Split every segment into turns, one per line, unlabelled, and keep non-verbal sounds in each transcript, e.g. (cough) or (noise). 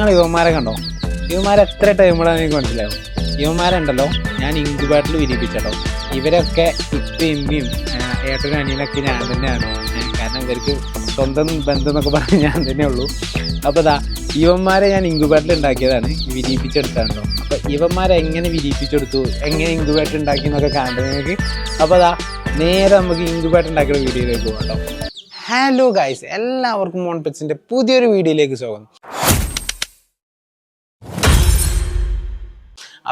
നിങ്ങൾ യുവന്മാരെ കണ്ടോ? യുവന്മാരെ എത്ര ടൈമിലാണ് എനിക്ക് മനസ്സിലാവും യുവന്മാരുണ്ടല്ലോ ഞാൻ ഇൻക്യുബേറ്ററിൽ വിരിപ്പിച്ചോ ഇവരൊക്കെ ഇപ്പം ഇമ്മിയും ഏട്ടനും അനിയനൊക്കെ ഞാൻ തന്നെയാണ്. കാരണം ഇവർക്ക് സ്വന്തം ബന്ധം എന്നൊക്കെ പറഞ്ഞ് ഞാൻ തന്നെ ഉള്ളൂ. അപ്പോൾ ദാ ഇവന്മാരെ ഞാൻ ഇൻക്യുബേറ്ററിൽ ഉണ്ടാക്കിയതാണ്. വിരിപ്പിച്ചെടുത്താണല്ലോ അപ്പോൾ ഇവന്മാരെ എങ്ങനെ വിരിപ്പിച്ചെടുത്തു എങ്ങനെ ഇൻക്യുബേറ്റർ ഉണ്ടാക്കി എന്നൊക്കെ കാണുന്നത് നിങ്ങൾക്ക്. അപ്പോൾ അതാ നേരെ നമുക്ക് ഇൻക്യുബേറ്റർ ഉണ്ടാക്കിയ വീഡിയോയിലേക്ക് പോകാം ഹലോ ഗൈസ് എല്ലാവർക്കും മോൺ പെറ്റ്സിന്റെ പുതിയൊരു വീഡിയോയിലേക്ക് സ്വാഗതം.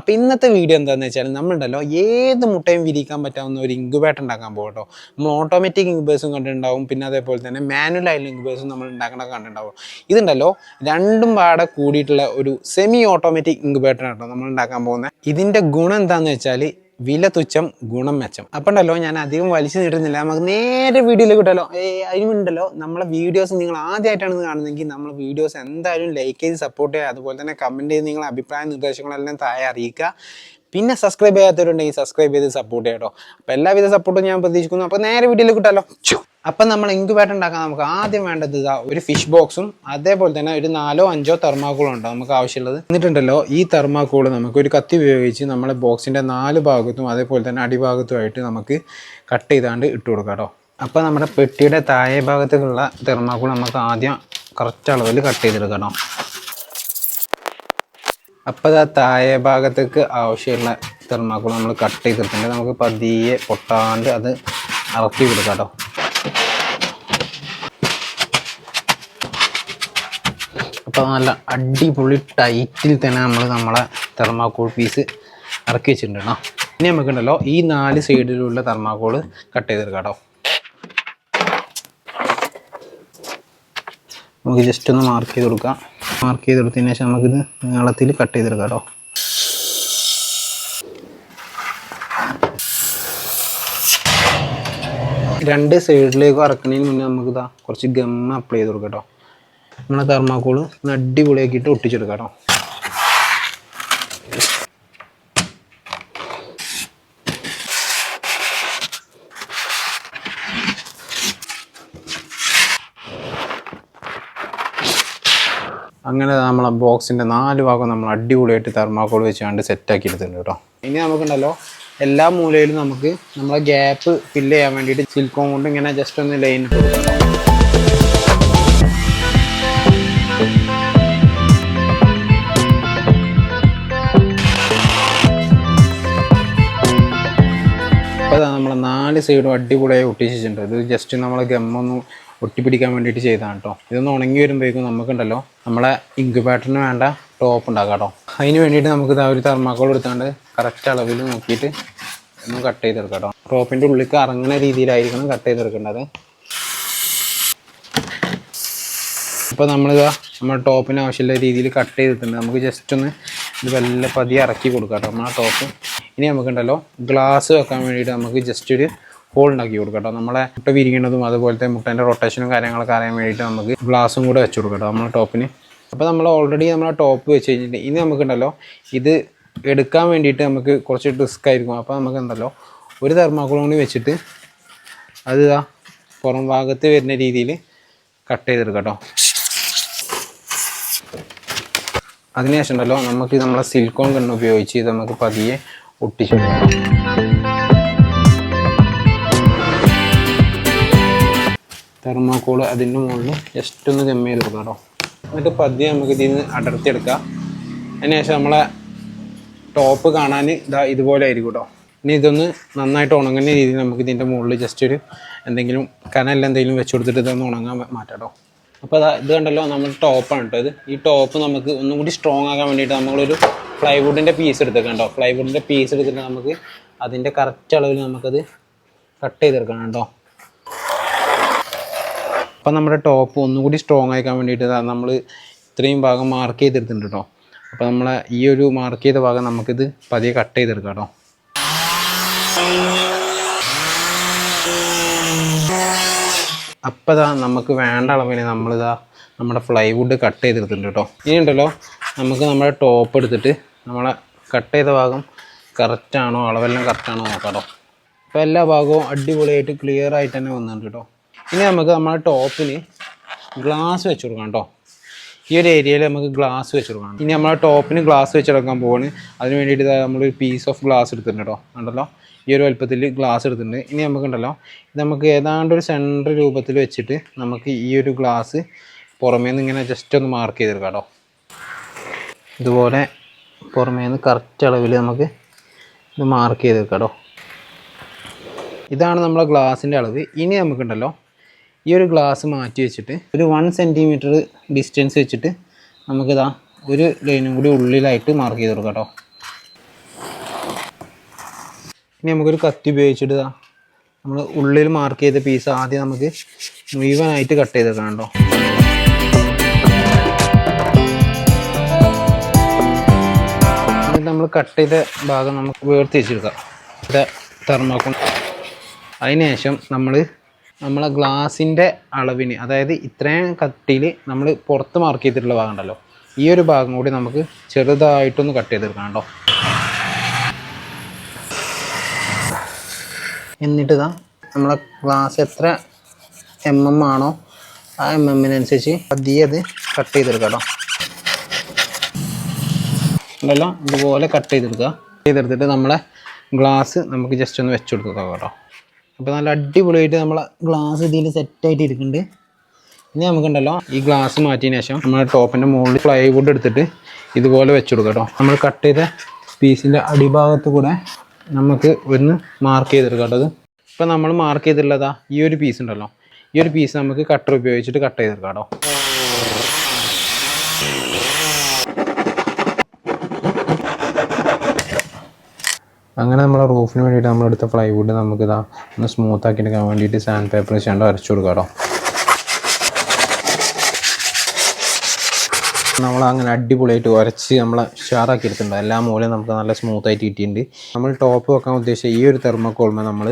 അപ്പോൾ ഇന്നത്തെ വീഡിയോ എന്താണെന്ന് വെച്ചാൽ നമ്മളുണ്ടല്ലോ ഏത് മുട്ടയും വിരിക്കാൻ പറ്റാവുന്ന ഒരു ഇൻക്യുബേറ്റർ ഉണ്ടാക്കാൻ പോകും കേട്ടോ. നമ്മൾ ഓട്ടോമാറ്റിക് ഇൻക്യൂബേഴ്സും കണ്ടിട്ടുണ്ടാവും. പിന്നെ അതേപോലെ തന്നെ മാനുവൽ ആയിട്ടുള്ള ഇൻക്യുബേഴ്സും നമ്മൾ ഉണ്ടാക്കണ കണ്ടിട്ടുണ്ടാവും. ഇതുണ്ടല്ലോ രണ്ടും പാടെ കൂടിയിട്ടുള്ള ഒരു സെമി ഓട്ടോമാറ്റിക് ഇൻക്യുബേറ്റർ കേട്ടോ നമ്മൾ ഉണ്ടാക്കാൻ പോകുന്നത്. ഇതിന്റെ ഗുണം എന്താണെന്ന് വെച്ചാൽ വില തുച്ഛം ഗുണം മെച്ചം. അപ്പം ഉണ്ടല്ലോ ഞാൻ അധികം വലിച്ചു നീട്ടുന്നില്ല. നമുക്ക് നേരെ വീഡിയോയിലേക്ക് കിട്ടല്ലോ ഏ അതിനുണ്ടല്ലോ നമ്മളെ വീഡിയോസ് നിങ്ങൾ ആദ്യമായിട്ടാണ് കാണുന്നതെങ്കിൽ നമ്മൾ വീഡിയോസ് എന്തായാലും ലൈക്ക് ചെയ്ത് സപ്പോർട്ട് ചെയ്യുക. അതുപോലെ തന്നെ കമന്റ് ചെയ്ത് നിങ്ങളെ അഭിപ്രായ നിർദ്ദേശങ്ങളെല്ലാം താഴെ അറിയിക്കുക. പിന്നെ സബ്സ്ക്രൈബ് ചെയ്യാത്തവരുണ്ടെങ്കിൽ സബ്സ്ക്രൈബ് ചെയ്ത് സപ്പോർട്ട് ചെയ്യട്ടോ അപ്പോൾ എല്ലാവിധ സപ്പോർട്ടും ഞാൻ പ്രതീക്ഷിക്കുന്നു. അപ്പോൾ നേരെ വീഡിയോയിലേക്ക് കിട്ടാലോ? അപ്പം നമ്മൾ ഇൻക്യുബേറ്റർ ഉണ്ടാക്കാൻ നമുക്ക് ആദ്യം വേണ്ടത് ഒരു ഫിഷ് ബോക്സും അതേപോലെ തന്നെ ഒരു നാലോ അഞ്ചോ തെർമാക്കോളും ഉണ്ടോ നമുക്ക് ആവശ്യമുള്ളത്. എന്നിട്ടുണ്ടല്ലോ ഈ തെർമാക്കോൾ നമുക്ക് ഒരു കത്തി ഉപയോഗിച്ച് നമ്മളെ ബോക്സിന്റെ നാല് ഭാഗത്തും അതേപോലെ തന്നെ അടിഭാഗത്തുമായിട്ട് നമുക്ക് കട്ട് ചെയ്താണ്ട് ഇട്ട് കൊടുക്കാം കേട്ടോ. അപ്പോൾ നമ്മുടെ പെട്ടിയുടെ താഴെ ഭാഗത്തേക്കുള്ള തെർമാക്കോൾ നമുക്ക് ആദ്യം കറക്റ്റ് അളവിൽ കട്ട് ചെയ്തെടുക്കണം. അപ്പോൾ ആ താഴെ ഭാഗത്തേക്ക് ആവശ്യമുള്ള തെർമാക്കോൾ നമ്മൾ കട്ട് ചെയ്തിട്ടുണ്ട്. നമുക്ക് പതിയെ പൊട്ടാണ്ട് അത് ഇറക്കി കൊടുക്കാം കേട്ടോ. അപ്പോൾ നല്ല അടിപൊളി ടൈറ്റിൽ തന്നെ നമ്മൾ നമ്മളെ തെർമാക്കോൾ പീസ് ഇറക്കി വെച്ചിട്ടുണ്ട് കേട്ടോ. ഇനി നമുക്കുണ്ടല്ലോ ഈ നാല് സൈഡിലുള്ള തെർമാക്കോൾ കട്ട് ചെയ്തെടുക്കാം കേട്ടോ. നമുക്ക് ജസ്റ്റ് ഒന്ന് മാർക്ക് ചെയ്ത് കൊടുക്കാം. മാർക്ക് ചെയ്ത് കൊടുത്തതിന് ശേഷം നമുക്കിത് നീളത്തിൽ കട്ട് ചെയ്തെടുക്കാം കേട്ടോ. രണ്ട് സൈഡിലേക്ക് ഇറക്കുന്നതിന് മുന്നേ നമുക്ക് ഇതാ കുറച്ച് ഗമ്മ അപ്ലൈ ചെയ്ത് കൊടുക്കാം കേട്ടോ. നമ്മളെ തെർമാക്കോൾ അടിപൊളിയാക്കിയിട്ട് ഒട്ടിച്ചെടുക്കാം കേട്ടോ. അങ്ങനെ നമ്മളെ ബോക്സിന്റെ നാല് ഭാഗം നമ്മൾ അടിപൊളിയായിട്ട് തെർമാക്കോൾ വെച്ചുകൊണ്ട് സെറ്റാക്കി എടുത്തിട്ടുണ്ട് കേട്ടോ ഇനി നമുക്കുണ്ടല്ലോ എല്ലാ മൂലയിലും നമുക്ക് നമ്മളെ ഗ്യാപ്പ് ഫില്ല് ചെയ്യാൻ വേണ്ടിയിട്ട് സിൽക്കോൺ കൊണ്ട് ഇങ്ങനെ ജസ്റ്റ് ഒന്ന് ലൈൻ കേട്ടോ. നമ്മൾ നാല് സൈഡും അടിപൊളിയായി ഒട്ടിച്ചിട്ടുണ്ട് ഇത് ജസ്റ്റ് നമ്മളെ ഗമ്മൊന്ന് ഒട്ടിപ്പിടിക്കാൻ വേണ്ടിയിട്ട് ചെയ്തതാണ് കേട്ടോ ഇതൊന്ന് ഉണങ്ങി വരുമ്പോഴേക്കും നമുക്കുണ്ടല്ലോ നമ്മളെ ഇൻക്യുബേറ്ററിന് വേണ്ട ടോപ്പ് ഉണ്ടാക്കാം കേട്ടോ അതിന് വേണ്ടിയിട്ട് നമുക്ക് ഇതാ ഒരു തെർമാക്കോൾ എടുത്താണ്ട് കറക്റ്റ് അളവിൽ നോക്കിയിട്ട് ഒന്ന് കട്ട് ചെയ്തെടുക്കാം കേട്ടോ ടോപ്പിന്റെ ഉള്ളിൽ ഇറങ്ങുന്ന രീതിയിലായിരിക്കണം കട്ട് ചെയ്തെടുക്കേണ്ടത്. ഇപ്പോൾ നമ്മളിതാ നമ്മുടെ ടോപ്പിന് ആവശ്യമുള്ള രീതിയിൽ കട്ട് ചെയ്തിട്ടുണ്ട്. നമുക്ക് ജസ്റ്റ് ഒന്ന് ഇത് വല്ല പതിയെ ഇറക്കി കൊടുക്കാം കേട്ടോ നമ്മൾ ആ ടോപ്പ് ഇനി നമുക്കുണ്ടല്ലോ ഗ്ലാസ് വെക്കാൻ വേണ്ടിയിട്ട് നമുക്ക് ജസ്റ്റ് ഒരു ഹോൾ ഉണ്ടാക്കി കൊടുക്കാം കേട്ടോ. നമ്മളെ മുട്ട വിരിക്കുന്നതും അതുപോലത്തെ മുട്ടേന്റെ റൊട്ടേഷനും കാര്യങ്ങളൊക്കെ അറിയാൻ വേണ്ടിയിട്ട് നമുക്ക് ഗ്ലാസും കൂടെ വെച്ച് കൊടുക്കാം കേട്ടോ നമ്മളെ ടോപ്പിന് അപ്പോൾ നമ്മൾ ഓൾറെഡി നമ്മളെ ടോപ്പ് വെച്ച് കഴിഞ്ഞിട്ട് ഇനി നമുക്കുണ്ടല്ലോ ഇത് എടുക്കാൻ വേണ്ടിയിട്ട് നമുക്ക് കുറച്ച് റിസ്ക് ആയിരിക്കും. അപ്പോൾ നമുക്ക് ഉണ്ടല്ലോ ഒരു തെർമാക്കോൾ കൂടി വെച്ചിട്ട് അത് ഇതാ പുറം ഭാഗത്ത് വരുന്ന രീതിയിൽ കട്ട് ചെയ്തെടുക്കാം കേട്ടോ. അതിനുശേഷം ഉണ്ടല്ലോ നമുക്ക് നമ്മളെ സിലിക്കോൺ കണ്ണ് ഉപയോഗിച്ച് നമുക്ക് പതിയെ ഒട്ടിച്ചെടുക്കാം തെർമാക്കോൾ അതിന്റെ മുകളിൽ ജസ്റ്റ് ഒന്ന് ജമ്മ ചെയ്ത് കൊടുക്കാം കേട്ടോ എന്നിട്ട് പതിയെ നമുക്ക് ഇതിൽ നിന്ന് അടർത്തിയെടുക്കാം. അതിനുശേഷം നമ്മളെ ടോപ്പ് കാണാൻ ഇതാ ഇതുപോലെ ആയിരിക്കും കേട്ടോ ഇനി ഇതൊന്ന് നന്നായിട്ട് ഉണങ്ങുന്ന രീതിയിൽ നമുക്ക് ഇതിന്റെ മുകളിൽ ജസ്റ്റ് ഒരു എന്തെങ്കിലും കനല്ല എന്തെങ്കിലും വെച്ച് കൊടുത്തിട്ട് ഇതൊന്ന് ഉണങ്ങാൻ മാറ്റാം കേട്ടോ അപ്പോൾ അതാ ഇത് കണ്ടല്ലോ നമ്മൾ ടോപ്പാണ് കേട്ടോ ഇത്. ഈ ടോപ്പ് നമുക്ക് ഒന്നും കൂടി സ്ട്രോങ് ആകാൻ വേണ്ടിയിട്ട് നമ്മളൊരു ഫ്ലൈവുഡിന്റെ പീസ് എടുത്തേക്കാം കേട്ടോ ഫ്ലൈവുഡിന്റെ പീസ് എടുത്തിട്ട് നമുക്ക് അതിന്റെ കറക്റ്റ് അളവിൽ നമുക്കത് കട്ട് ചെയ്തെടുക്കണം കേട്ടോ അപ്പം നമ്മുടെ ടോപ്പ് ഒന്നുകൂടി സ്ട്രോങ് ആക്കാൻ വേണ്ടിയിട്ട് നമ്മൾ ഇത്രയും ഭാഗം മാർക്ക് ചെയ്തെടുത്തിട്ടുണ്ട് കേട്ടോ അപ്പോൾ നമ്മളെ ഈ ഒരു മാർക്ക് ചെയ്ത ഭാഗം നമുക്കിത് പതിയെ കട്ട് ചെയ്തെടുക്കാം കേട്ടോ അപ്പോൾ ഇതാ നമുക്ക് വേണ്ട അളവിന് നമ്മളിതാ നമ്മുടെ ഫ്ലൈവുഡ് കട്ട് ചെയ്തെടുത്തിട്ടുണ്ട് കേട്ടോ ഇനി ഉണ്ടല്ലോ നമുക്ക് നമ്മുടെ ടോപ്പ് എടുത്തിട്ട് നമ്മളെ കട്ട് ചെയ്ത ഭാഗം കറക്റ്റാണോ അളവെല്ലാം കറക്റ്റാണോ നോക്കാം കേട്ടോ അപ്പോൾ എല്ലാ ഭാഗവും അടിപൊളിയായിട്ട് ക്ലിയർ ആയിട്ട് തന്നെ വന്നിട്ടുണ്ട് കേട്ടോ ഇനി നമുക്ക് നമ്മുടെ ടോപ്പിന് ഗ്ലാസ് വെച്ച് കൊടുക്കാം കേട്ടോ ഈ ഒരു ഏരിയയിൽ നമുക്ക് ഗ്ലാസ് വെച്ച് കൊടുക്കണം. ഇനി നമ്മൾ ടോപ്പിന് ഗ്ലാസ് വെച്ചെടുക്കാൻ പോവാണ്. അതിന് വേണ്ടിയിട്ട് നമ്മളൊരു പീസ് ഓഫ് ഗ്ലാസ് എടുത്തിട്ടുണ്ട് കേട്ടോ ഉണ്ടല്ലോ ഈ ഒരു വലുപ്പത്തിൽ ഗ്ലാസ് എടുത്തിട്ടുണ്ട്. ഇനി നമുക്കുണ്ടല്ലോ ഇത് നമുക്ക് ഏതാണ്ട് ഒരു സെന്റർ രൂപത്തിൽ വെച്ചിട്ട് നമുക്ക് ഈ ഒരു ഗ്ലാസ് പുറമേ നിന്ന് ഇങ്ങനെ ജസ്റ്റ് ഒന്ന് മാർക്ക് ചെയ്തെടുക്കാം കേട്ടോ ഇതുപോലെ പുറമേ നിന്ന് കറക്റ്റ് അളവിൽ നമുക്ക് ഇത് മാർക്ക് ചെയ്തെടുക്കാം കേട്ടോ ഇതാണ് നമ്മളെ ഗ്ലാസിന്റെ അളവ്. ഇനി നമുക്കുണ്ടല്ലോ ഈ ഒരു ഗ്ലാസ് മാറ്റി വെച്ചിട്ട് ഒരു വൺ സെന്റിമീറ്റർ ഡിസ്റ്റൻസ് വെച്ചിട്ട് നമുക്കിതാ ഒരു ലൈനും കൂടി ഉള്ളിലായിട്ട് മാർക്ക് ചെയ്ത് കൊടുക്കാം കേട്ടോ ഇനി നമുക്കൊരു കത്തി ഉപയോഗിച്ചിട്ട് നമ്മൾ ഉള്ളിൽ മാർക്ക് ചെയ്ത പീസ് ആദ്യം നമുക്ക് മുഴുവനായിട്ട് കട്ട് ചെയ്തെടുക്കണം കേട്ടോ നമ്മൾ കട്ട് ചെയ്ത ഭാഗം നമുക്ക് വേർതിരിച്ചെടുക്കാം. ഇവിടെ തെർമാക്കോൾ അതിനുശേഷം നമ്മൾ നമ്മളെ ഗ്ലാസിന്റെ അളവിന് അതായത് ഇത്രയും കട്ടിയിൽ നമ്മൾ പുറത്ത് മാർക്ക് ചെയ്തിട്ടുള്ള ഭാഗം ഉണ്ടല്ലോ ഈ ഒരു ഭാഗം കൂടി നമുക്ക് ചെറുതായിട്ടൊന്ന് കട്ട് ചെയ്തെടുക്കണം കേട്ടോ. എന്നിട്ട് ഇതാ നമ്മളെ ഗ്ലാസ് എത്ര എം എം ആണോ ആ എം എമ്മിനനുസരിച്ച് പതിയെ അത് കട്ട് ചെയ്തെടുക്കാം കേട്ടോ. ഉണ്ടല്ലോ ഇതുപോലെ കട്ട് ചെയ്തെടുക്കുക. ചെയ്തെടുത്തിട്ട് നമ്മളെ ഗ്ലാസ് നമുക്ക് ജസ്റ്റ് ഒന്ന് വെച്ച് കൊടുക്കുക കേട്ടോ. അപ്പോൾ നല്ല അടിപൊളിയായിട്ട് നമ്മളെ ഗ്ലാസ് ഇതിൽ സെറ്റായിട്ട് ഇരിക്കുന്നുണ്ട്. ഇനി നമുക്കുണ്ടല്ലോ ഈ ഗ്ലാസ് മാറ്റിയതിന് ശേഷം നമ്മൾ ടോപ്പിന്റെ മുകളിൽ പ്ലൈവുഡ് എടുത്തിട്ട് ഇതുപോലെ വെച്ച് കൊടുക്കുക കേട്ടോ നമ്മൾ കട്ട് ചെയ്ത പീസിന്റെ അടിഭാഗത്ത് കൂടെ നമുക്ക് ഒന്ന് മാർക്ക് ചെയ്തെടുക്കാം കേട്ടോ അത്. ഇപ്പോൾ നമ്മൾ മാർക്ക് ചെയ്തിട്ടുള്ളതാ ഈ ഒരു പീസ് ഉണ്ടല്ലോ. ഈ ഒരു പീസ് നമുക്ക് കട്ടർ ഉപയോഗിച്ചിട്ട് കട്ട് ചെയ്തെടുക്കാം കേട്ടോ അങ്ങനെ നമ്മൾ റൂഫിന് വേണ്ടിയിട്ട് നമ്മളെടുത്ത പ്ലൈവുഡ് നമുക്ക് ഇതാ ഒന്ന് സ്മൂത്ത് ആക്കി എടുക്കാൻ വേണ്ടിയിട്ട് സാൻഡ് പേപ്പർ ചെയ്യാണ്ട് അരച്ചു കൊടുക്കാം കേട്ടോ. നമ്മൾ അങ്ങനെ അടിപൊളിയായിട്ട് ഉരച്ച് നമ്മൾ ഷാറാക്കി എടുത്തിട്ടുണ്ട് എല്ലാ മൂലയും നമുക്ക് നല്ല സ്മൂത്ത് ആയിട്ട് കിട്ടിയിട്ടുണ്ട്. നമ്മൾ ടോപ്പ് വെക്കാൻ ഉദ്ദേശിച്ച ഈ ഒരു തെർമോക്കോൾമ നമ്മൾ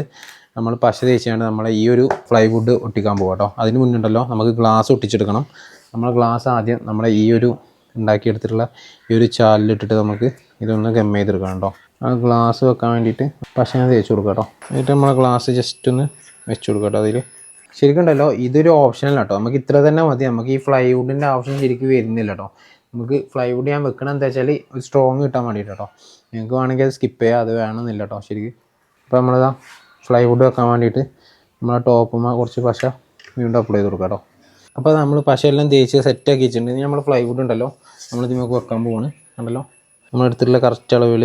നമ്മൾ പശ തേച്ചാണ് നമ്മളെ ഈ ഒരു ഫ്ലൈവുഡ് ഒട്ടിക്കാൻ പോകാം കേട്ടോ. അതിന് മുന്നുണ്ടല്ലോ നമുക്ക് ഗ്ലാസ് ഒട്ടിച്ചെടുക്കണം. നമ്മൾ ഗ്ലാസ് ആദ്യം നമ്മുടെ ഈ ഒരു ഉണ്ടാക്കിയെടുത്തിട്ടുള്ള ഈ ഒരു ചാലിലിട്ടിട്ട് നമുക്ക് ഇതൊന്ന് ഗം ചെയ്തെടുക്കണം കേട്ടോ ആ ഗ്ലാസ് വെക്കാൻ വേണ്ടിയിട്ട് പശ ഞാൻ തേച്ച് കൊടുക്കാം കേട്ടോ എന്നിട്ട് നമ്മളെ ഗ്ലാസ് ജസ്റ്റ് ഒന്ന് വെച്ച് കൊടുക്കാം കേട്ടോ അതിൽ ശരിക്കും ഉണ്ടല്ലോ ഇതൊരു ഓപ്ഷനല്ല കേട്ടോ നമുക്ക് ഇത്ര തന്നെ മതി. നമുക്ക് ഈ ഫ്ലൈവുഡിന്റെ ആവശ്യം ശരിക്കും വരുന്നില്ല കേട്ടോ നമുക്ക് ഫ്ലൈവുഡ് ഞാൻ വെക്കണം എന്താ വെച്ചാൽ ഒരു സ്ട്രോങ് കിട്ടാൻ വേണ്ടിയിട്ട് കേട്ടോ നിങ്ങൾക്ക് വേണമെങ്കിൽ അത് സ്കിപ്പ് ചെയ്യാം. അത് വേണമെന്നില്ല കേട്ടോ ശരിക്കും. അപ്പോൾ നമ്മളിതാ ഫ്ലൈവുഡ് വെക്കാൻ വേണ്ടിയിട്ട് നമ്മളെ ടോപ്പുമ്മ കുറച്ച് പശ വീണ്ടും അപ്ലൈ ചെയ്ത് കൊടുക്കാം കേട്ടോ അപ്പോൾ നമ്മൾ പശയെല്ലാം തേച്ച് സെറ്റാക്കി വെച്ചിട്ടുണ്ട്. ഇനി നമ്മൾ ഫ്ലൈവുഡ് ഉണ്ടല്ലോ നമ്മൾ ഇതിമേക്ക് വെക്കാൻ പോവാണ്. ഉണ്ടല്ലോ നമ്മളെടുത്തിട്ടുള്ള കറക്റ്റ് അളവിൽ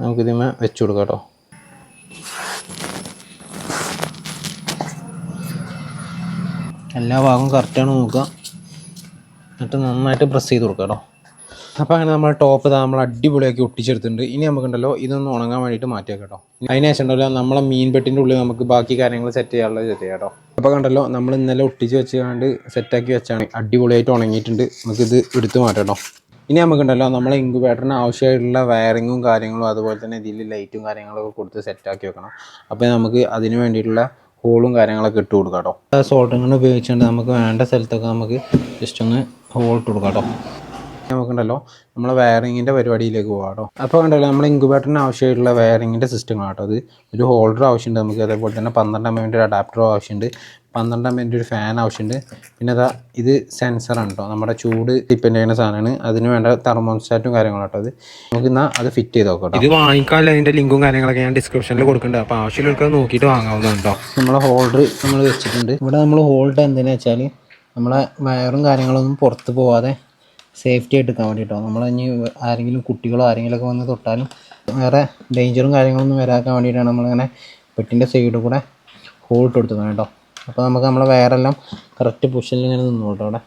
നമുക്ക് ഇതിമേ വെച്ച് കൊടുക്കാം കേട്ടോ. എല്ലാ ഭാഗവും കറക്റ്റാണ് നോക്കുക. എന്നിട്ട് നന്നായിട്ട് പ്രസ് ചെയ്ത് കൊടുക്കുക കേട്ടോ. അപ്പോൾ അങ്ങനെ നമ്മൾ ടോപ്പ് നമ്മൾ അടിപൊളിയാക്കി ഒട്ടിച്ചെടുത്തിട്ടുണ്ട്. ഇനി നമുക്കുണ്ടല്ലോ ഇതൊന്ന് ഉണങ്ങാൻ വേണ്ടിയിട്ട് മാറ്റിയാൽ കേട്ടോ. അതിനുശേഷം ഉണ്ടല്ലോ നമ്മളെ മീൻ പെട്ടിന്റെ ഉള്ളിൽ നമുക്ക് ബാക്കി കാര്യങ്ങൾ സെറ്റ് ചെയ്യാനുള്ളത് സെറ്റ് ചെയ്യാം കേട്ടോ. അപ്പോൾ കണ്ടല്ലോ നമ്മൾ ഇന്നലെ ഒട്ടിച്ച് വെച്ചുകൊണ്ട് സെറ്റാക്കി വെച്ചാണ് അടിപൊളിയായിട്ട് ഉണങ്ങിയിട്ടുണ്ട്. നമുക്കിത് എടുത്ത് മാറ്റാം കേട്ടോ. ഇനി നമുക്കുണ്ടല്ലോ നമ്മളെ ഇൻക്യുബേറ്ററിന് ആവശ്യമായിട്ടുള്ള വയറിങ്ങും കാര്യങ്ങളും അതുപോലെ തന്നെ ഇതിൽ ലൈറ്റും കാര്യങ്ങളൊക്കെ കൊടുത്ത് സെറ്റാക്കി വെക്കണം. അപ്പോൾ നമുക്ക് അതിന് വേണ്ടിയിട്ടുള്ള ഹോളും കാര്യങ്ങളൊക്കെ ഇട്ട് കൊടുക്കാം കേട്ടോ സോൾട്ടിങ്ങനെ ഉപയോഗിച്ചുകൊണ്ട് നമുക്ക് വേണ്ട സ്ഥലത്തൊക്കെ നമുക്ക് ജസ്റ്റ് ഒന്ന് ഹോൾ ഇട്ട് കൊടുക്കാം കേട്ടോ നമുക്കുണ്ടല്ലോ. നമ്മൾ വയറിങ്ങിന്റെ പരിപാടിയിലേക്ക് പോകാം കേട്ടോ അപ്പോൾ കണ്ടല്ലോ നമ്മൾ ഇൻക്യുബേറ്ററിന് ആവശ്യമായിട്ടുള്ള വയറിങ്ങിന്റെ സിസ്റ്റം കേട്ടോ അത്. ഒരു ഹോൾഡർ ആവശ്യമുണ്ട് നമുക്ക്. അതേപോലെ തന്നെ പന്ത്രണ്ട് എം എന്റെ ഒരു അഡാപ്റ്റർ ആവശ്യമുണ്ട്. പന്ത്രണ്ട് എം എന്റെ ഒരു ഫാൻ ആവശ്യമുണ്ട്. പിന്നെ അതാ ഇത് സെൻസർ ആണ് കേട്ടോ നമ്മുടെ ചൂട് ഡിപ്പെൻഡ് ചെയ്യുന്ന സാധനമാണ്. അതിന് വേണ്ട തെർമോസ്റ്റാറ്റും കാര്യങ്ങളും കേട്ടോ അത്. നമുക്ക് എന്നാൽ അത് ഫിറ്റ് ചെയ്ത് നോക്കാം
ഇത് വാങ്ങിക്കാനുള്ള അതിന്റെ ലിങ്കും കാര്യങ്ങളൊക്കെ ഞാൻ ഡിസ്ക്രിപ്ഷനിൽ കൊടുക്കുന്നുണ്ട് അപ്പോൾ ആവശ്യമുള്ളവർക്ക് നോക്കിയിട്ട് വാങ്ങാവുന്നതാണ് കേട്ടോ
നമ്മളെ ഹോൾഡർ നമ്മൾ വെച്ചിട്ടുണ്ട്. ഇവിടെ നമ്മൾ ഹോൾഡർ എന്തിനാ വെച്ചാൽ നമ്മളെ വയറും കാര്യങ്ങളൊന്നും പുറത്ത് പോവാതെ സേഫ്റ്റി എടുക്കാൻ വേണ്ടിയിട്ടോ നമ്മൾ ഇനി ആരെങ്കിലും കുട്ടികളോ ആരെങ്കിലുമൊക്കെ വന്ന് തൊട്ടാലും വേറെ ഡേഞ്ചറും കാര്യങ്ങളൊന്നും വരാക്കാൻ വേണ്ടിയിട്ടാണ് നമ്മളിങ്ങനെ പെട്ടിന്റെ സൈഡിൽ കൂടെ ഹോൾ ഇട്ട് കേട്ടോ. അപ്പോൾ നമുക്ക് നമ്മളെ വയറെല്ലാം കറക്റ്റ് പൊസിഷനിൽ ഇങ്ങനെ നിന്നു കേട്ടോ അവിടെ.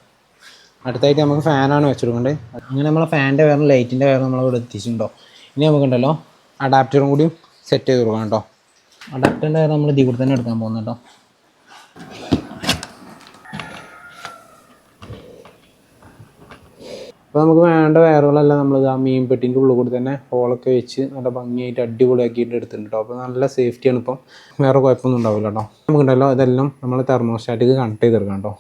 അടുത്തായിട്ട് നമുക്ക് ഫാനാണ് വെച്ചെടുക്കേണ്ടത് അങ്ങനെ നമ്മളെ ഫാനിന്റെ വേറെ ലൈറ്റിന്റെ വേറെ നമ്മളിവിടെ എത്തിച്ചിട്ടുണ്ടോ. ഇനി നമുക്കുണ്ടല്ലോ അഡാപ്റ്ററും കൂടിയും സെറ്റ് ചെയ്ത് കൊടുക്കണം കേട്ടോ. അഡാപ്റ്ററിന്റെ വേറെ നമ്മൾ ഇതിൽ കൂടെ തന്നെ എടുക്കാൻ പോകുന്നത് അപ്പോൾ നമുക്ക് വേണ്ട വയറുകളെല്ലാം നമ്മൾ ആ മീൻ പെട്ടിന്റെ ഉള്ളിൽ കൂടി തന്നെ ഹോളൊക്കെ വെച്ച് നല്ല ഭംഗിയായിട്ട് അടിപൊളിയാക്കിയിട്ട് എടുത്തിട്ടുണ്ട് അപ്പോൾ നല്ല സേഫ്റ്റിയാണ് ഇപ്പം. വേറെ കുഴപ്പമൊന്നും ഉണ്ടാവില്ല കേട്ടോ നമുക്കുണ്ടല്ലോ ഇതെല്ലാം നമ്മൾ തെർമോസ്റ്റാറ്റിക്ക് കണക്ട് ചെയ്തെടുക്കാം കേട്ടോ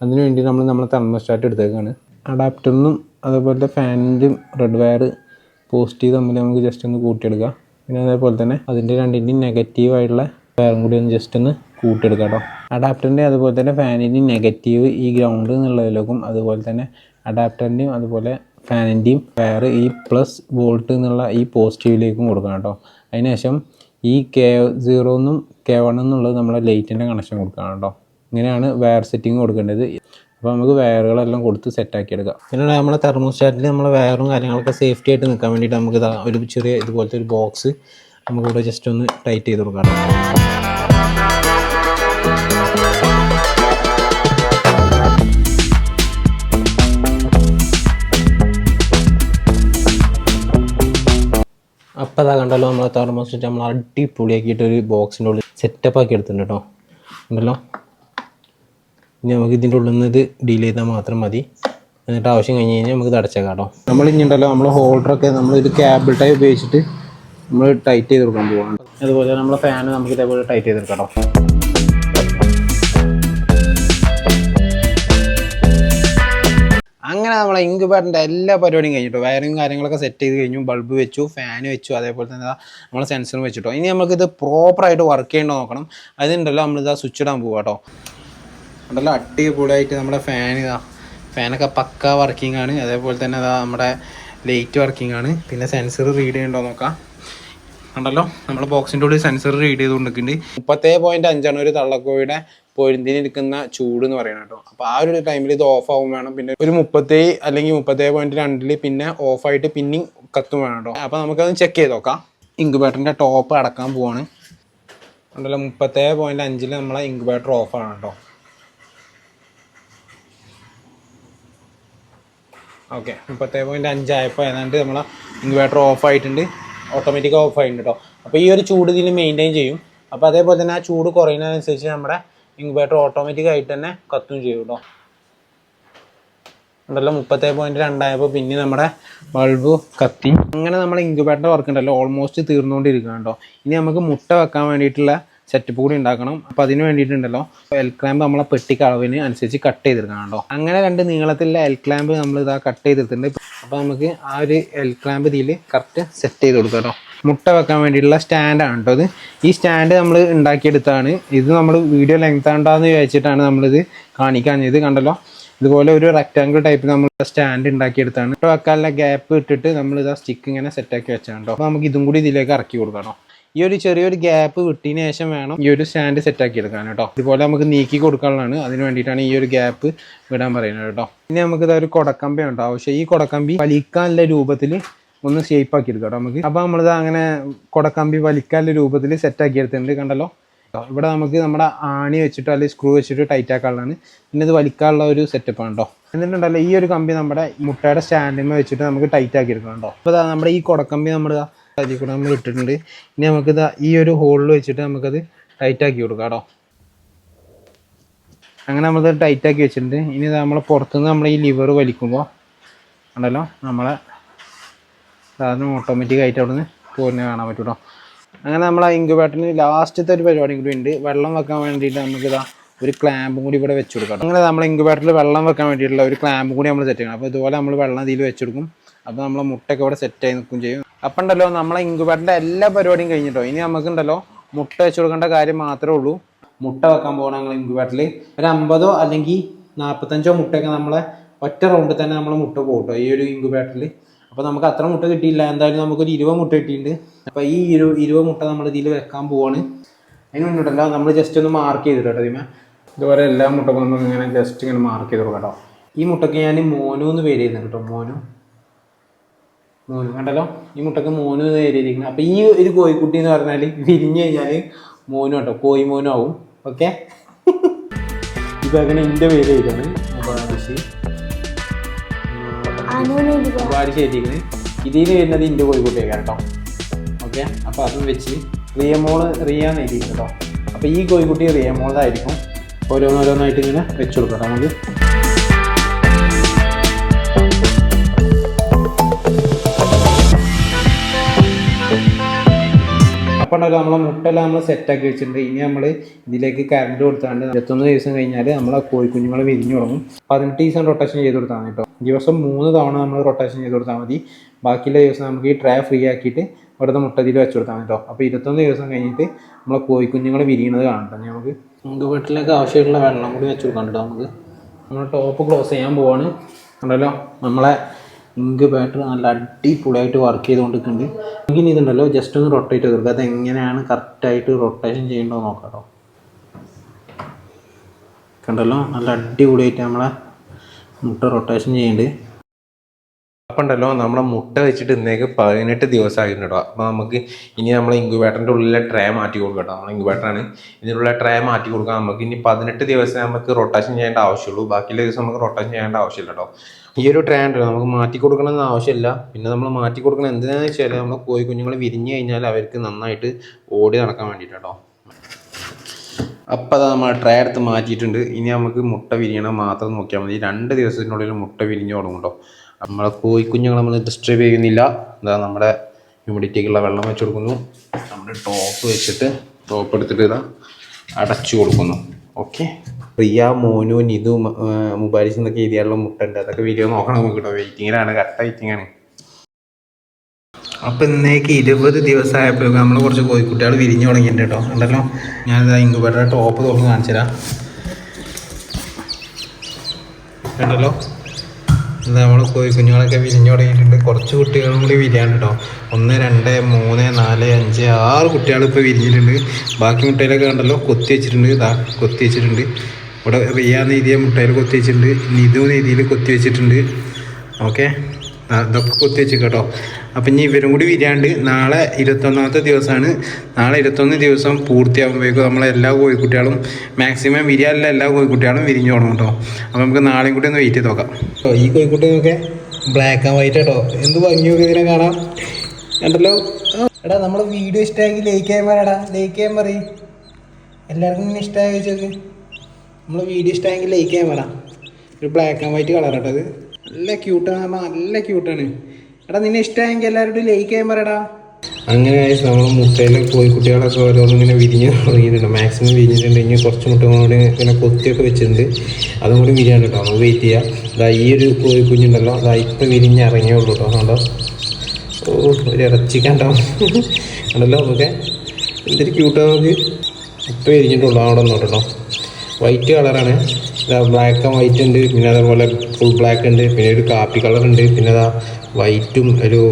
അതിന് വേണ്ടി നമ്മൾ നമ്മൾ തെർമോസ്റ്റാറ്റ് എടുത്തേക്കാണ്. അഡാപ്റ്ററിനും അതേപോലത്തെ ഫാനിന്റെയും റെഡ് വയർ പോസ്റ്റ് പോസിറ്റീവ് തമ്മിൽ നമുക്ക് ജസ്റ്റ് ഒന്ന് കൂട്ടിയെടുക്കാം. പിന്നെ അതേപോലെ തന്നെ അതിന്റെ രണ്ടിന്റെയും നെഗറ്റീവ് ആയിട്ടുള്ള വയറും കൂടി ഒന്ന് ജസ്റ്റ് ഒന്ന് കൂട്ടിയെടുക്കാം കേട്ടോ അഡാപ്റ്ററിന്റെ അതുപോലെ തന്നെ ഫാനിന്റെ നെഗറ്റീവ് ഈ ഗ്രൗണ്ട് എന്നുള്ളതിലേക്കും അതുപോലെ തന്നെ അഡാപ്റ്ററിന്റെയും അതുപോലെ ഫാനിന്റെയും വയർ ഈ പ്ലസ് വോൾട്ട് എന്നുള്ള ഈ പോസിറ്റീവിലേക്കും കൊടുക്കണം കേട്ടോ. അതിനുശേഷം ഈ കെ സീറോ എന്നും കെ വൺ എന്നുള്ളത് നമ്മളെ ലൈറ്റിന്റെ കണക്ഷൻ കൊടുക്കണം കേട്ടോ. ഇങ്ങനെയാണ് വയർ സെറ്റിംഗ് കൊടുക്കേണ്ടത്. അപ്പോൾ നമുക്ക് വയറുകളെല്ലാം കൊടുത്ത് സെറ്റാക്കി എടുക്കാം. പിന്നെ നമ്മുടെ തെർമോസ്റ്റാറ്റിൽ നമ്മളെ വയറും കാര്യങ്ങളൊക്കെ സേഫ്റ്റി ആയിട്ട് നിൽക്കാൻ വേണ്ടിയിട്ട് നമുക്ക് ഒരു ചെറിയ ഇതുപോലത്തെ ഒരു ബോക്സ് നമുക്കിവിടെ ജസ്റ്റ് ഒന്ന് ടൈറ്റ് ചെയ്ത് കൊടുക്കാം അപ്പോൾ അതാ കണ്ടല്ലോ നമ്മൾ തെർമോസ്റ്റാറ്റ് നമ്മൾ അടിപൊളിയാക്കിയിട്ട് ഒരു ബോക്സിന്റെ ഉള്ളിൽ സെറ്റപ്പ് ആക്കി എടുത്തിട്ടുണ്ട് കേട്ടോ ഉണ്ടല്ലോ ഇനി നമുക്ക് ഇതിന്റെ ഉള്ളിൽ നിന്ന് ഇത് ഡീൽ ചെയ്താൽ മാത്രം മതി. എന്നിട്ട് ആവശ്യം കഴിഞ്ഞ് കഴിഞ്ഞാൽ നമുക്ക് ഇത് അടച്ചേക്കാം കേട്ടോ നമ്മൾ ഇനി ഉണ്ടല്ലോ നമ്മൾ ഹോൾഡറൊക്കെ നമ്മൾ ഇത് ക്യാബിൾ ടൈപ്പ് ഉപയോഗിച്ചിട്ട് നമ്മൾ ടൈറ്റ് ചെയ്ത് കൊടുക്കാൻ പോവാണ്. അതുപോലെ നമ്മളെ ഫാന് നമുക്ക് ഇതേപോലെ ടൈറ്റ് ചെയ്തെടുക്കാം കേട്ടോ അങ്ങനെ നമ്മളെ ഇൻക്യുബേറ്ററിന്റെ എല്ലാ പരിപാടിയും കഴിഞ്ഞിട്ടോ വയറിങ് കാര്യങ്ങളൊക്കെ സെറ്റ് ചെയ്ത് കഴിഞ്ഞു. ബൾബ് വെച്ചു ഫാൻ വെച്ചു അതേപോലെ തന്നെ നമ്മൾ സെൻസറും വെച്ചിട്ടോ. ഇനി നമുക്കിത് പ്രോപ്പറായിട്ട് വർക്ക് ചെയ്യേണ്ടത് നോക്കണം. അതുണ്ടല്ലോ നമ്മളിതാ സ്വിച്ച് ഇടാൻ പോവാം കേട്ടോ ഉണ്ടല്ലോ അടിപൊളിയായിട്ട് നമ്മുടെ ഫാൻ ഇതാ ഫാനൊക്കെ പക്ക വർക്കിംഗ് ആണ്. അതേപോലെ തന്നെ അതാ നമ്മുടെ ലൈറ്റ് വർക്കിംഗ് ആണ്. പിന്നെ സെൻസർ റീഡ് ചെയ്യണ്ടോ നോക്കാം. ഉണ്ടല്ലോ നമ്മുടെ ബോക്സിന്റെ ഉള്ളിൽ സെൻസർ റീഡ് ചെയ്തുകൊണ്ടിരിക്കുന്നുണ്ട്. മുപ്പത്തേ പോയിന്റ് അഞ്ചാണ് ഒരു തള്ളക്കോഴിയുടെ പൊരുന്തിനിരിക്കുന്ന ചൂട് എന്ന് പറയുന്നത് കേട്ടോ. അപ്പോൾ ആ ഒരു ടൈമിൽ ഇത് ഓഫ് ആവും വേണം. പിന്നെ ഒരു മുപ്പത്തേ അല്ലെങ്കിൽ മുപ്പത്തേ പോയിന്റ് രണ്ടിൽ പിന്നെ ഓഫായിട്ട് പിന്നെയും കത്തും വേണം കേട്ടോ. അപ്പോൾ നമുക്കത് ചെക്ക് ചെയ്ത് നോക്കാം. ഇൻക്യുബേറ്ററിന്റെ ടോപ്പ് അടക്കാൻ പോവാണ്. ഉണ്ടല്ലോ മുപ്പത്തേ പോയിന്റ് അഞ്ചിൽ നമ്മളെ ഇൻക്യുബേറ്റർ ഓഫാണ് കേട്ടോ. ഓക്കെ മുപ്പത്തേ പോയിന്റ് അഞ്ചായപ്പോൾ ഏതാണ്ട് നമ്മളെ ഇൻവേർട്ടർ ഓഫ് ആയിട്ടുണ്ട്. ഓട്ടോമാറ്റിക് ഓഫ് ആയിട്ടുണ്ട് കേട്ടോ. അപ്പോൾ ഈ ഒരു ചൂട് ഇതിൽ മെയിന്റെയിൻ ചെയ്യും. അപ്പോൾ അതേപോലെ തന്നെ ആ ചൂട് കുറയുന്നതിനനുസരിച്ച് നമ്മുടെ ഇൻവേർട്ടർ ഓട്ടോമാറ്റിക് ആയിട്ട് തന്നെ കത്തും ചെയ്യും കേട്ടോ ഉണ്ടല്ലോ മുപ്പത്തേ പോയിന്റ് രണ്ടായപ്പോൾ പിന്നെ നമ്മുടെ ബൾബ് കത്തി. അങ്ങനെ നമ്മുടെ ഇൻക്യുബേറ്ററിന്റെ വർക്ക് ഉണ്ടല്ലോ ഓൾമോസ്റ്റ് തീർന്നുകൊണ്ടിരിക്കുകയാണ് കേട്ടോ ഇനി നമുക്ക് മുട്ട വെക്കാൻ വേണ്ടിയിട്ടുള്ള സെറ്റപ്പ് കൂടി ഉണ്ടാക്കണം അപ്പോൾ അതിന് വേണ്ടിയിട്ടുണ്ടല്ലോ എൽ ക്ലാമ്പ് നമ്മളെ പെട്ടിക്ക് അളവിന് അനുസരിച്ച് കട്ട് ചെയ്തെടുക്കണം കേട്ടോ അങ്ങനെ രണ്ട് നീളത്തിലുള്ള എൽ ക്ലാമ്പ് നമ്മൾ ഇതാ കട്ട് ചെയ്തെടുത്തിട്ടുണ്ട് അപ്പോൾ നമുക്ക് ആ ഒരു എൽ ക്ലാമ്പ് ഇതിൽ കറക്റ്റ് സെറ്റ് ചെയ്ത് കൊടുക്കാം കേട്ടോ മുട്ട വെക്കാൻ വേണ്ടിയിട്ടുള്ള സ്റ്റാൻഡാണ് കേട്ടോ ഇത്. ഈ സ്റ്റാൻഡ് നമ്മൾ ഉണ്ടാക്കിയെടുത്താണ് ഇത് നമ്മൾ വീഡിയോ ലെങ്ത് ആണ്ടാന്ന് വിചാരിച്ചിട്ടാണ് നമ്മളിത് ഇത് കണ്ടല്ലോ? ഇതുപോലെ ഒരു റെക്റ്റാങ്കിൾ ടൈപ്പ് നമ്മൾ സ്റ്റാൻഡ് ഉണ്ടാക്കിയെടുത്താണ് മുട്ട വെക്കാനുള്ള ഗ്യാപ്പ് ഇട്ടിട്ട് നമ്മൾ ഇതാ സ്റ്റിക്ക് ഇങ്ങനെ സെറ്റാക്കി വെച്ചാണ് കേട്ടോ അപ്പോൾ നമുക്ക് ഇതും കൂടി ഇതിലേക്ക് ഇറക്കി കൊടുക്കണം. ഈ ഒരു ചെറിയൊരു ഗ്യാപ്പ് വിട്ടതിന് ശേഷം വേണം ഈ ഒരു സ്റ്റാൻഡ് സെറ്റാക്കി എടുക്കാൻ കേട്ടോ ഇതുപോലെ നമുക്ക് നീക്കി കൊടുക്കാനുള്ളതാണ്. അതിന് വേണ്ടിയിട്ടാണ് ഈ ഒരു ഗ്യാപ്പ് വിടാൻ പറയുന്നത് കേട്ടോ ഇനി നമുക്ക് ഇതാ ഒരു കൊടക്കമ്പി ഉണ്ടാവും പക്ഷേ ഈ കൊടക്കമ്പി വലിക്കാനുള്ള രൂപത്തിൽ ഒന്ന് ഷേപ്പ് ആക്കി എടുക്കാം നമുക്ക്. അപ്പോൾ നമ്മളിത് അങ്ങനെ കൊടക്കമ്പി വലിക്കാനുള്ള രൂപത്തിൽ സെറ്റ് ആക്കി എടുത്തിട്ടുണ്ട് കണ്ടല്ലോ? ഇവിടെ നമുക്ക് നമ്മുടെ ആണി വെച്ചിട്ടോ അല്ലെങ്കിൽ സ്ക്രൂ വെച്ചിട്ട് ടൈറ്റ് ആക്കാനുള്ളതാണ്. പിന്നെ ഇത് വലിക്കാനുള്ള ഒരു സെറ്റപ്പ് ആണ് കേട്ടോ എന്നിട്ടുണ്ടല്ലോ ഈ ഒരു കമ്പി നമ്മുടെ മുട്ടയുടെ സ്റ്റാൻഡിമ വെച്ചിട്ട് നമുക്ക് ടൈറ്റ് ആക്കി എടുക്കണം കേട്ടോ അപ്പോൾ നമ്മുടെ ഈ കൊടക്കമ്പി നമ്മൾ അതിൽ കൂടെ നമ്മൾ ഇട്ടിട്ടുണ്ട്. ഇനി നമുക്കിത് ഈ ഒരു ഹോളിൽ വെച്ചിട്ട് നമുക്കത് ടൈറ്റ് ആക്കി കൊടുക്കാം കേട്ടോ അങ്ങനെ നമ്മളത് ടൈറ്റ് ആക്കി വെച്ചിട്ടുണ്ട്. ഇനി നമ്മൾ പുറത്തുനിന്ന് നമ്മൾ ഈ ലിവർ വലിക്കുമ്പോൾ ഉണ്ടല്ലോ നമ്മളെ സാധനം ഓട്ടോമാറ്റിക് ആയിട്ട് അവിടെ നിന്ന് പോരുന്നത് കാണാൻ പറ്റും കേട്ടോ അങ്ങനെ നമ്മൾ ആ ഇൻക്യുബേറ്ററിന് ലാസ്റ്റത്തെ ഒരു പരിപാടി കൂടി ഉണ്ട്. വെള്ളം വെക്കാൻ വേണ്ടിയിട്ട് നമുക്കിതാ ഒരു ക്ലാമ്പും കൂടി ഇവിടെ വെച്ച് കൊടുക്കാം അങ്ങനെ നമ്മൾ ഇൻക്യുബേറ്ററിൽ വെള്ളം വെക്കാൻ വേണ്ടിയിട്ടുള്ള ഒരു ക്ലാമ്പും കൂടി നമ്മൾ സെറ്റ് ചെയ്യണം. അപ്പോൾ ഇതുപോലെ നമ്മൾ വെള്ളം ഇതിൽ വെച്ച് കൊടുക്കും അപ്പോൾ നമ്മളെ മുട്ടയൊക്കെ ഇവിടെ സെറ്റ് ആയി നിൽക്കുകയും ചെയ്യും. അപ്പം ഉണ്ടല്ലോ നമ്മളെ ഇൻക്യുബേറ്ററിന്റെ എല്ലാ പരിപാടിയും കഴിഞ്ഞിട്ടോ? ഇനി നമുക്കുണ്ടല്ലോ മുട്ട വെച്ച് കൊടുക്കേണ്ട കാര്യം മാത്രമേ ഉള്ളൂ. മുട്ട വെക്കാൻ പോകണം ഞങ്ങൾ ഇൻക്യുബേറ്ററിൽ ഒരു അമ്പതോ അല്ലെങ്കിൽ നാൽപ്പത്തഞ്ചോ മുട്ടയൊക്കെ നമ്മളെ ഒറ്റ റൗണ്ടിൽ തന്നെ നമ്മൾ മുട്ട പോകട്ടോ ഈ ഒരു ഇൻക്യുബേറ്ററിൽ അപ്പോൾ നമുക്ക് അത്ര മുട്ട കിട്ടിയില്ല. എന്തായാലും നമുക്കൊരു ഇരുപത് മുട്ട കിട്ടിയിട്ടുണ്ട്. അപ്പോൾ ഈ ഇരു ഇരുപത് മുട്ട നമ്മൾ ഇതിൽ വെക്കാൻ പോവാണ്. അതിന് മുന്നോട്ടല്ല നമ്മൾ ജസ്റ്റ് ഒന്ന് മാർക്ക് ചെയ്തിട്ടോ ടീമേ? ഇതുപോലെ എല്ലാ മുട്ടക്കും നമുക്ക് ഇങ്ങനെ ജസ്റ്റ് ഇങ്ങനെ മാർക്ക് ചെയ്ത് കൊടുക്കാം കേട്ടോ. ഈ മുട്ടയ്ക്ക് ഞാൻ മോനു എന്ന് പേര് ചെയ്യുന്നത് കേട്ടോ മോനു. മോനു കണ്ടല്ലോ? ഈ മുട്ടക്ക് മോനു എന്ന് പേര് ചെയ്തിരിക്കുന്നത് അപ്പോൾ ഈ ഒരു കോഴിക്കുട്ടി എന്ന് പറഞ്ഞാൽ വിരിഞ്ഞു കഴിഞ്ഞാൽ മോനു കേട്ടോ കോഴി മോനും ആവും. ഓക്കെ (laughs) ഇപ്പം അങ്ങനെ എന്റെ പേര് ചെയ്താണ് മുബാരിഷ് ശരിയാണ്. ഇതിൽ വരുന്നത് എന്റെ കോഴിക്കുട്ടിയൊക്കെ കേട്ടോ ഓക്കെ? അപ്പോൾ അതും വെച്ച് റിയമോൾ റിയ എന്ന് എഴുതിയിരിക്കുന്നു കേട്ടോ അപ്പോൾ ഈ കോഴിക്കുട്ടി റിയമോളായിരിക്കും ഓരോന്നോരോന്നായിട്ട് ഇങ്ങനെ വെച്ച് കൊടുക്കാം നമുക്ക് ഉണ്ടല്ലോ നമ്മളെ മുട്ടെല്ലാം നമ്മൾ സെറ്റാക്കി വെച്ചിട്ടുണ്ട്. ഇനി നമ്മൾ ഇതിലേക്ക് കറണ്ട് കൊടുത്താണ്ട് ഇരുപത്തൊന്ന് ദിവസം കഴിഞ്ഞാൽ നമ്മളെ കോഴിക്കുഞ്ഞുങ്ങൾ വിരിഞ്ഞു തുടങ്ങും. പതിനെട്ട് ദിവസം റൊട്ടേഷൻ ചെയ്ത് കൊടുത്താണ് കേട്ടോ ദിവസം മൂന്ന് തവണ നമ്മൾ റൊട്ടേഷൻ ചെയ്ത് കൊടുത്താൽ മതി. ബാക്കിയുള്ള ദിവസം നമുക്ക് ഈ ട്രേ ഫ്രീ ആക്കിയിട്ട് ഇവിടുത്തെ മുട്ടതിൽ വെച്ച് കൊടുത്താൽ മതി കേട്ടോ അപ്പോൾ ഇരുപത്തൊന്ന് ദിവസം കഴിഞ്ഞിട്ട് നമ്മളെ കോഴിക്കുഞ്ഞുങ്ങൾ വിരിയണത് കാണട്ടോ നമുക്ക് നമുക്ക് വീട്ടിലേക്ക് ആവശ്യമായിട്ടുള്ള വെള്ളം കൂടി വെച്ച് കൊടുക്കാം കേട്ടോ നമുക്ക്. നമ്മൾ ടോപ്പ് ക്ലോസ് ചെയ്യാൻ പോവാണ്. ഉണ്ടല്ലോ നമ്മളെ ഇങ്ക് ബാറ്ററി നല്ല അടിപൊളിയായിട്ട് വർക്ക് ചെയ്തുകൊണ്ടിരിക്കുന്നുണ്ട് ഇങ്ങനെ ഇതുണ്ടല്ലോ ജസ്റ്റ് ഒന്ന് റൊട്ടേറ്റ് ചെയ്ത് കൊടുക്കുക അത് എങ്ങനെയാണ് കറക്റ്റായിട്ട് റൊട്ടേഷൻ ചെയ്യേണ്ടതെന്ന് നോക്കാം കേട്ടോ കണ്ടല്ലോ നല്ല അടിപൊളിയായിട്ട് നമ്മളെ മുട്ട റൊട്ടേഷൻ ചെയ്യുന്നുണ്ട്
അപ്പം ഉണ്ടല്ലോ നമ്മളെ മുട്ട വെച്ചിട്ട് ഇന്നേക്ക് പതിനെട്ട് ദിവസമായിരുന്നു കേട്ടോ അപ്പോൾ നമുക്ക് ഇനി നമ്മളെ ഇൻക്യുബേറ്ററിന്റെ ഉള്ളിലെ ട്രേ മാറ്റി കൊടുക്കാം കേട്ടോ നമ്മൾ ഇൻക്യുബേറ്ററാണ്. ഇതിനുള്ള ട്രേ മാറ്റി കൊടുക്കാം. നമുക്ക് ഇനി പതിനെട്ട് ദിവസം നമുക്ക് റൊട്ടേഷൻ ചെയ്യേണ്ട ആവശ്യമുള്ളൂ. ബാക്കിയുള്ള ദിവസം നമുക്ക് റൊട്ടേഷൻ ചെയ്യേണ്ട ആവശ്യമില്ല കേട്ടോ ഈ ഒരു ട്രേ ഉണ്ടല്ലോ നമുക്ക് മാറ്റി കൊടുക്കണമെന്ന് ആവശ്യമില്ല. പിന്നെ നമ്മൾ മാറ്റി കൊടുക്കണം എന്തിനാണെന്ന് വെച്ചാൽ നമ്മൾ കോഴി കുഞ്ഞുങ്ങൾ വിരിഞ്ഞ് കഴിഞ്ഞാൽ അവർക്ക് നന്നായിട്ട് ഓടി നടക്കാൻ വേണ്ടിയിട്ട് കേട്ടോ അപ്പോൾ അത് നമ്മൾ ട്രേ എടുത്ത് മാറ്റിയിട്ടുണ്ട്. ഇനി നമുക്ക് മുട്ട വിരിയണം മാത്രം നോക്കിയാൽ മതി. രണ്ട് ദിവസത്തിനുള്ളിൽ മുട്ട വിരിഞ്ഞു തുടങ്ങും കേട്ടോ നമ്മളെ കോഴിക്കുഞ്ഞുങ്ങൾ നമ്മൾ ഡിസ്റ്റർബ് ചെയ്യുന്നില്ല. എന്താ നമ്മുടെ ഹ്യൂമിഡിറ്റിക്കുള്ള വെള്ളം വെച്ച് കൊടുക്കുന്നു. നമ്മുടെ ടോപ്പ് വെച്ചിട്ട് ടോപ്പ് എടുത്തിട്ട് ഇതാ അടച്ചു കൊടുക്കുന്നു. ഓക്കെ പ്രിയ മോനു നിതു മുബാരിസ് എന്നൊക്കെ എഴുതിയാലുള്ള മുട്ട ഉണ്ട്. അതൊക്കെ വീഡിയോ നോക്കണം നമുക്ക് കേട്ടോ വെയിറ്റിങ്ങിലാണ് കറക്റ്റ് വെയിറ്റിംഗ് ആണ്. അപ്പം ഇന്നേക്ക് ഇരുപത് ദിവസമായപ്പോൾ നമ്മൾ കുറച്ച് കോഴിക്കുട്ടികൾ വിരിഞ്ഞു തുടങ്ങിയിട്ടുണ്ട് കേട്ടോ. ഉണ്ടല്ലോ ഞാനിതാ ഇങ്കുബേറ്റർ ടോപ്പ് തുറന്ന് കാണിച്ചു തരാം ഉണ്ടല്ലോ ഇത് നമ്മൾ കോഴിക്കുഞ്ഞുങ്ങളൊക്കെ വിരിഞ്ഞു തുടങ്ങിയിട്ടുണ്ട്. കുറച്ച് കുട്ടികളും കൂടി വിരിയാണ് കേട്ടോ. ഒന്ന് രണ്ട് മൂന്ന് നാല് അഞ്ച് ആറ് കുട്ടികൾ ഇപ്പോൾ വിരിഞ്ഞിട്ടുണ്ട്. ബാക്കി മുട്ടയിലൊക്കെ കണ്ടല്ലോ? കൊത്തി വെച്ചിട്ടുണ്ട്. ഇതാ കൊത്തി വെച്ചിട്ടുണ്ട്. ഇവിടെ റിയ നീതിയെ മുട്ടയിൽ കൊത്തി വെച്ചിട്ടുണ്ട്. നിധു നീതിയിൽ കൊത്തി വെച്ചിട്ടുണ്ട്. ഓക്കെ? ഇതൊക്കെ കുത്തിവെച്ച് കേട്ടോ. അപ്പം ഇനി ഇവരും കൂടി വിരിയാണ്ട് നാളെ ഇരുപത്തൊന്നാമത്തെ ദിവസമാണ് നാളെ ഇരുപത്തൊന്ന് ദിവസം പൂർത്തിയാകുമ്പോഴേക്കും നമ്മളെ എല്ലാ കോഴിക്കുട്ടികളും മാക്സിമം വിരിയാനുള്ള എല്ലാ കോഴിക്കുട്ടികളും വിരിഞ്ഞു തുടങ്ങും കേട്ടോ. അപ്പോൾ നമുക്ക് നാളെയും കൂടി ഒന്ന് വെയിറ്റ് ചെയ്ത് നോക്കാം. കേട്ടോ ഈ കോഴിക്കുട്ടിയൊക്കെ ബ്ലാക്ക് ആൻഡ് വൈറ്റ് കേട്ടോ. എന്ത് ഭംഗിയൊക്കെ ഇതിനെ കാണാം. കണ്ടല്ലോ? എടാ നമ്മൾ വീഡിയോ ഇഷ്ടമാക്കി ലൈക്ക് ചെയ്യാൻ പറയടാ. ലൈക്ക് ചെയ്യാൻ പറയും. എല്ലാവർക്കും ഇങ്ങനെ ഇഷ്ടമായി വെച്ചോക്ക് നമ്മൾ വീഡിയോ ഇഷ്ടമായെങ്കിൽ ലൈക്ക് ചെയ്യാൻ പറ. ഒരു ബ്ലാക്ക് ആൻഡ് വൈറ്റ് കളർ കേട്ടോ അത് നല്ല ക്യൂട്ടാണ് അമ്മ നല്ല ക്യൂട്ടാണ് എടാ നിന്നെ ഇഷ്ടമായെങ്കിൽ എല്ലാവരോടും ലൈക്ക് ചെയ്യാൻ പറയടാ. അങ്ങനെ നമ്മൾ മുട്ടയിലെ ഓരോന്നും ഇങ്ങനെ വിരിഞ്ഞ് തുടങ്ങിയിട്ടുണ്ട്. മാക്സിമം വിരിഞ്ഞിട്ടുണ്ട്. ഇനി കുറച്ച് മുട്ടകളോട് ഇങ്ങനെ കൊത്തിയൊക്കെ വെച്ചിട്ടുണ്ട്. അതും കൂടി വിരിയാണ് കേട്ടോ. നമുക്ക് വെയിറ്റ് ചെയ്യാം. അതാ ഈ ഒരു കോഴിക്കുഞ്ഞുണ്ടല്ലോ അതാ ഇപ്പം വിരിഞ്ഞ് ഇറങ്ങിയേ ഉള്ളൂ കേട്ടോ. കണ്ടോ? ഓ ഒരു ഇറച്ചിക്കണ്ടാവും ഉണ്ടല്ലോ നമുക്ക് എന്തൊരു ക്യൂട്ടാണ് നമുക്ക് ഇപ്പം വിരിഞ്ഞിട്ടുള്ളൂ അവിടെ കേട്ടോ. വൈറ്റ് കളറാണ് ബ്ലാക്ക് ആൻഡ് വൈറ്റ് ഉണ്ട്. പിന്നെ അതേപോലെ ഫുൾ ബ്ലാക്ക് ഉണ്ട്. പിന്നെ ഒരു കാപ്പി കളർ ഉണ്ട്. പിന്നെ അതാ വൈറ്റും ഒരു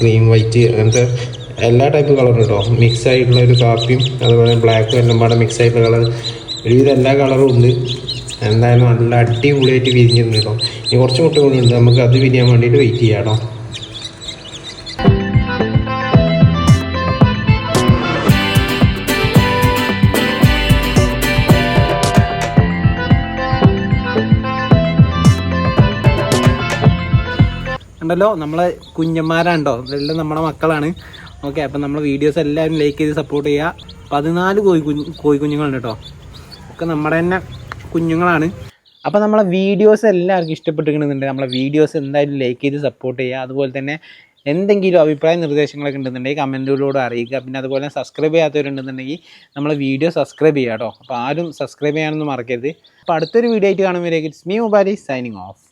ക്രീം വൈറ്റ് അങ്ങനത്തെ എല്ലാ ടൈപ്പ് കളറും കേട്ടോ മിക്സ് ആയിട്ടുള്ള ഒരു കാപ്പിയും അതുപോലെ ബ്ലാക്കും എല്ലാം പാടെ മിക്സ് ആയിട്ടുള്ള കളർ ഒരുവിധം എല്ലാ കളറും ഉണ്ട്. എന്തായാലും നല്ല അടിപൊളിയായിട്ട് വിരിഞ്ഞിട്ടുണ്ട് കേട്ടോ ഇനി കുറച്ച് കുട്ടികളുണ്ട് നമുക്ക് അത് വിരിയാൻ വേണ്ടിയിട്ട് വെയിറ്റ് ചെയ്യാം കേട്ടോ
ഉണ്ടല്ലോ. നമ്മളെ കുഞ്ഞന്മാരാണ്ടോ? എല്ലാം നമ്മുടെ മക്കളാണ്. ഓക്കെ അപ്പം നമ്മൾ വീഡിയോസ് എല്ലാവരും ലൈക്ക് ചെയ്ത് സപ്പോർട്ട് ചെയ്യുക പതിനാല് കോഴി കുഞ്ഞ് കോഴി കുഞ്ഞുങ്ങളുണ്ട് കേട്ടോ ഒക്കെ നമ്മുടെ തന്നെ കുഞ്ഞുങ്ങളാണ്. അപ്പോൾ നമ്മളെ വീഡിയോസ് എല്ലാവർക്കും ഇഷ്ടപ്പെട്ടിരിക്കുന്നുണ്ട്. നമ്മളെ വീഡിയോസ് എന്തായാലും ലൈക്ക് ചെയ്ത് സപ്പോർട്ട് ചെയ്യുക അതുപോലെ തന്നെ എന്തെങ്കിലും അഭിപ്രായ നിർദ്ദേശങ്ങളൊക്കെ ഉണ്ടെന്നുണ്ടെങ്കിൽ കമന്റുകളിലൂടെ അറിയിക്കുക. പിന്നെ അതുപോലെ സബ്സ്ക്രൈബ് ചെയ്യാത്തവരുണ്ടെന്നുണ്ടെങ്കിൽ നമ്മൾ വീഡിയോ സബ്സ്ക്രൈബ് ചെയ്യുക കേട്ടോ അപ്പോൾ ആരും സബ്സ്ക്രൈബ് ചെയ്യാനൊന്നും മറക്കരുത്. അപ്പോൾ അടുത്തൊരു വീഡിയോ ആയിട്ട് കാണുമ്പോഴേക്കും it's me mobile signing off